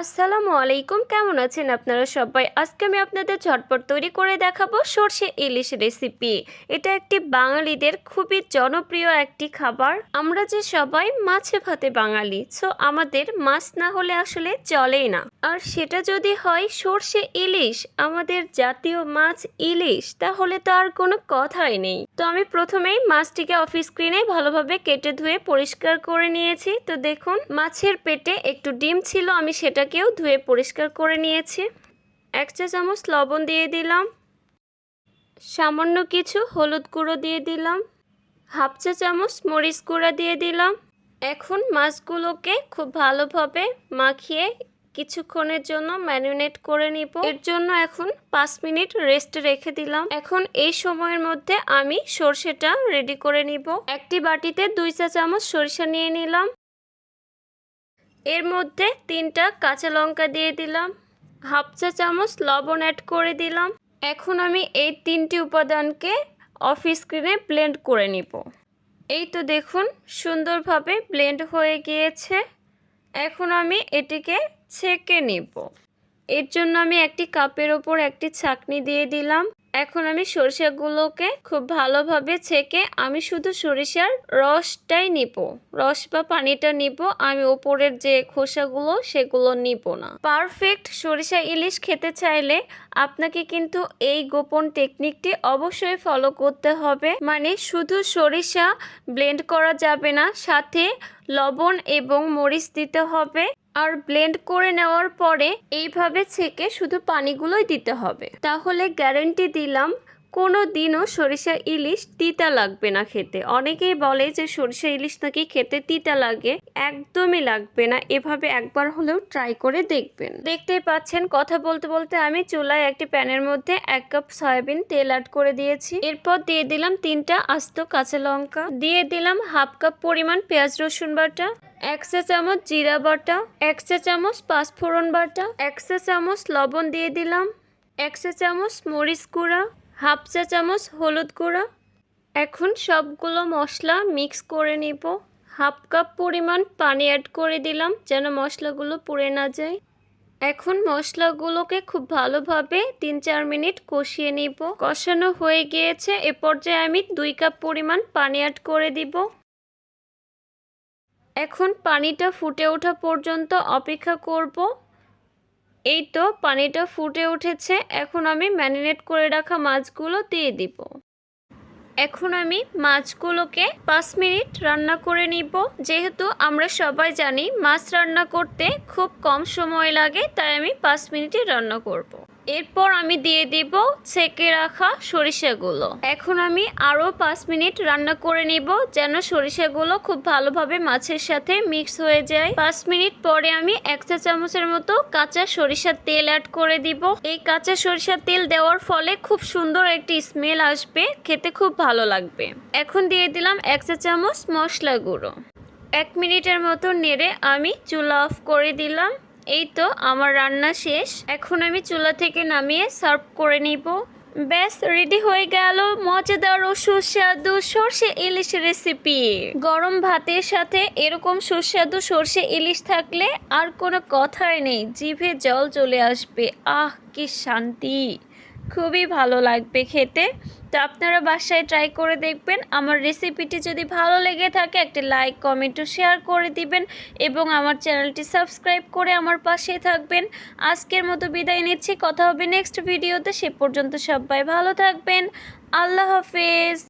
আসসালামু আলাইকুম, কেমন আছেন আপনারা সবাই? আজকে আমি আপনাদের ঝটপট তৈরি করে দেখাবো সর্ষে ইলিশ রেসিপি এটা একটি বাঙালিদের খুবই জনপ্রিয় একটি খাবার। আমরা যে সবাই মাছে ভাতে বাঙালি সো আমাদের মাছ না হলে আসলে চলেই না। আর সেটা যদি হয় সর্ষে ইলিশ, আমাদের জাতীয় মাছ ইলিশ, তাহলে তো আর কোনো কথাই নেই। তো আমি প্রথমেই মাছটিকে অফ স্ক্রিনে ভালোভাবে কেটে ধুয়ে পরিষ্কার করে নিয়েছি। তো দেখুন, মাছের পেটে একটু ডিম ছিল, আমি সেটাকেও ধুয়ে পরিষ্কার করে নিয়েছি। এক চা চামচ লবণ দিয়ে দিলাম। সামান্য কিছু হলুদ গুঁড়ো দিয়ে দিলাম। হাফ চা চামচ মরিচ গুঁড়া দিয়ে দিলাম। এখন মাছগুলোকে খুব ভালোভাবে মাখিয়ে কিছুক্ষণের জন্য ম্যারিনেট করে নিব। এর জন্য এখন পাঁচ মিনিট রেস্ট রেখে দিলাম। এখন এই সময়ের মধ্যে আমি সর্ষেটা রেডি করে নিব। একটি বাটিতে দুই চা চামচ সরিষা নিয়ে নিলাম। এর মধ্যে তিনটা কাঁচা লঙ্কা দিয়ে দিলাম, হাফ চা চামচ লবণ অ্যাড করে দিলাম। এখন আমি এই তিনটি উপাদানকে অফ স্ক্রিনে ব্লেন্ড করে নিব। এই তো দেখুন, সুন্দরভাবে ব্লেন্ড হয়ে গিয়েছে। এখন আমি এটিকে ছেঁকে নিব। এর জন্য আমি একটি কাপের ওপর একটি ছাকনি দিয়ে দিলাম। এখন আমি সরিষাগুলোকে খুব ভালোভাবে ছেঁকে আমি শুধু সরিষার রসটাই নিব। রস বা পানিটা নিব। আমি ওপরের যে খোসাগুলো সেগুলো নিব না। পারফেক্ট সরিষা ইলিশ খেতে চাইলে আপনাকে কিন্তু এই গোপন টেকনিকটি অবশ্যই ফলো করতে হবে। মানে শুধু সরিষা ব্লেন্ড করা যাবে না, সাথে লবণ এবং মরিচ দিতে হবে। আর ব্লেন্ড করে নেওয়ার পরে এইভাবে ছেঁকে শুধু পানিগুলোই দিতে হবে। তাহলে গ্যারেন্টি দিলাম, কোনো দিনও সরিষা ইলিশ তিতা লাগবে না খেতে। অনেকেই বলে যে সরিষা ইলিশ নাকি খেতে তিতা লাগে, একদমই লাগবে না। এভাবে একবার হলেও ট্রাই করে দেখবেন। দেখতেই পাচ্ছেন, কথা বলতে বলতে আমি চুলায় একটি প্যানের মধ্যে এক কাপ সয়াবিন তেল অ্যাড করে দিয়েছি। এরপর দিয়ে দিলাম তিনটা আস্ত কাঁচা লঙ্কা। দিয়ে দিলাম হাফ কাপ পরিমাণ পেঁয়াজ রসুন বাটা। এক চা চামচ জিরা বাটা, এক চা চামচ পাঁচফোড়ন বাটা, এক চা চামচ লবণ দিয়ে দিলাম, এক চা চামচ মরিচ গুঁড়া, হাফ চা চামচ হলুদ গুঁড়া। এখন সবগুলো মশলা মিক্স করে নিব। হাফ কাপ পরিমাণ পানি অ্যাড করে দিলাম যেন মশলাগুলো পুড়ে না যায়। এখন মশলাগুলোকে খুব ভালোভাবে তিন চার মিনিট কষিয়ে নিব। কষানো হয়ে গিয়েছে, এ পর্যায়ে আমি দুই কাপ পরিমাণ পানি অ্যাড করে দিব। এখন পানিটা ফুটে ওঠা পর্যন্ত অপেক্ষা করব। এই তো পানিটা ফুটে উঠেছে, এখন আমি ম্যারিনেট করে রাখা মাছগুলো দিয়ে দিব। এখন আমি মাছগুলোকে পাঁচ মিনিট রান্না করে নিব। যেহেতু আমরা সবাই জানি মাছ রান্না করতে খুব কম সময় লাগে, তাই আমি পাঁচ মিনিটে রান্না করব। এরপর আমি দিয়ে দিব ছেঁকে রাখা সরিষাগুলো। এখন আমি আরও পাঁচ মিনিট রান্না করে নিব যেন সরিষাগুলো খুব ভালোভাবে মাছের সাথে মিক্স হয়ে যায়। পাঁচ মিনিট পরে আমি এক চা চামচের মতো কাঁচা সরিষার তেল অ্যাড করে দিব। এই কাঁচা সরিষার তেল দেওয়ার ফলে খুব সুন্দর একটি স্মেল আসবে, খেতে খুব ভালো লাগবে। এখন দিয়ে দিলাম এক চা চামচ মশলা গুঁড়ো। এক মিনিটের মতো নেড়ে আমি চুলা অফ করে দিলাম। এই তো আমার রান্না শেষ। এখন আমি চুলা থেকে নামিয়ে সার্ভ করে নিব। ব্যাস রেডি হয়ে গেল মজাদার ও সুস্বাদু সর্ষে ইলিশ রেসিপি গরম ভাতের সাথে এরকম সুস্বাদু সর্ষে ইলিশ থাকলে আর কোনো কথাই নেই। জিভে জল চলে আসবে। আহ, কি শান্তি! খুবই ভালো লাগবে খেতে। তো আপনারা বাসায় ট্রাই করে দেখবেন। আমার রেসিপিটি যদি ভালো লেগে থাকে, একটা লাইক কমেন্ট ও শেয়ার করে দিবেন এবং আমার চ্যানেলটি সাবস্ক্রাইব করে আমার পাশে থাকবেন। আজকের মতো বিদায় নিচ্ছি। কথা হবে নেক্সট ভিডিওতে সে পর্যন্ত সবাই ভালো থাকবেন। আল্লাহ হাফেজ।